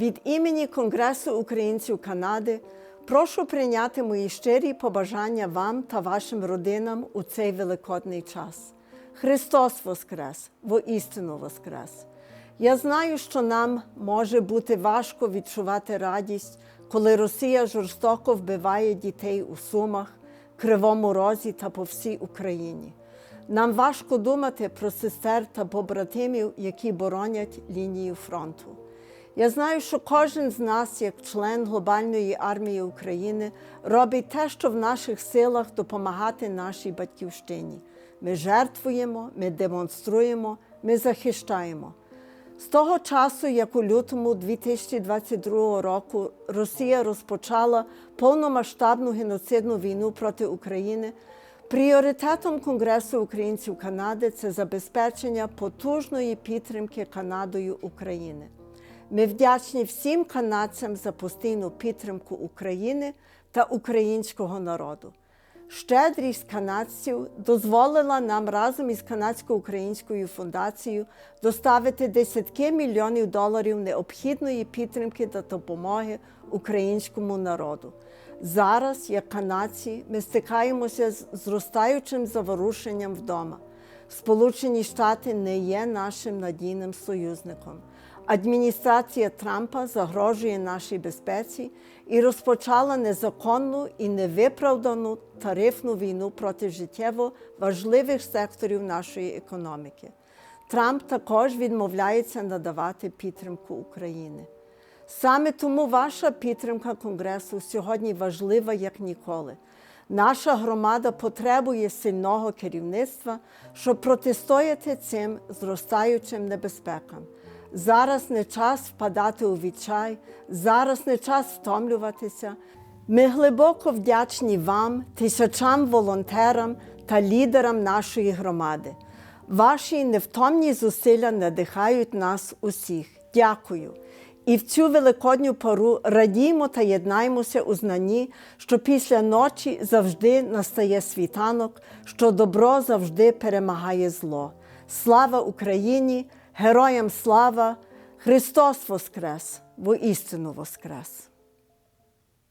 Від імені Конгресу українців Канади прошу прийняти мої щирі побажання вам та вашим родинам у цей великодний час. Христос Воскрес, воістину Воскрес! Я знаю, що нам може бути важко відчувати радість, коли Росія жорстоко вбиває дітей у Сумах, Кривому Розі та по всій Україні. Нам важко думати про сестер та побратимів, які боронять лінію фронту. Я знаю, що кожен з нас, як член глобальної армії України, робить те, що в наших силах допомагати нашій батьківщині. Ми жертвуємо, ми демонструємо, ми захищаємо. З того часу, як у лютому 2022 року Росія розпочала повномасштабну геноцидну війну проти України, пріоритетом Конгресу українців Канади це забезпечення потужної підтримки Канадою України. Ми вдячні всім канадцям за постійну підтримку України та українського народу. Щедрість канадців дозволила нам разом із канадсько-українською фундацією доставити десятки мільйонів доларів необхідної підтримки та допомоги українському народу. Зараз, як канадці, ми стикаємося з зростаючим заворушенням вдома. Сполучені Штати не є нашим надійним союзником. Адміністрація Трампа загрожує нашій безпеці і розпочала незаконну і невиправдану тарифну війну проти життєво важливих секторів нашої економіки. Трамп також відмовляється надавати підтримку України. Саме тому ваша підтримка Конгресу сьогодні важлива як ніколи. Наша громада потребує сильного керівництва, щоб протистояти цим зростаючим небезпекам. Зараз не час впадати у відчай, зараз не час втомлюватися. Ми глибоко вдячні вам, тисячам волонтерам та лідерам нашої громади. Ваші невтомні зусилля надихають нас усіх. Дякую. І в цю великодню пору радіємо та єднаємося у знанні, що після ночі завжди настає світанок, що добро завжди перемагає зло. Слава Україні! Героям слава! Христос Воскрес! Воістину Воскрес!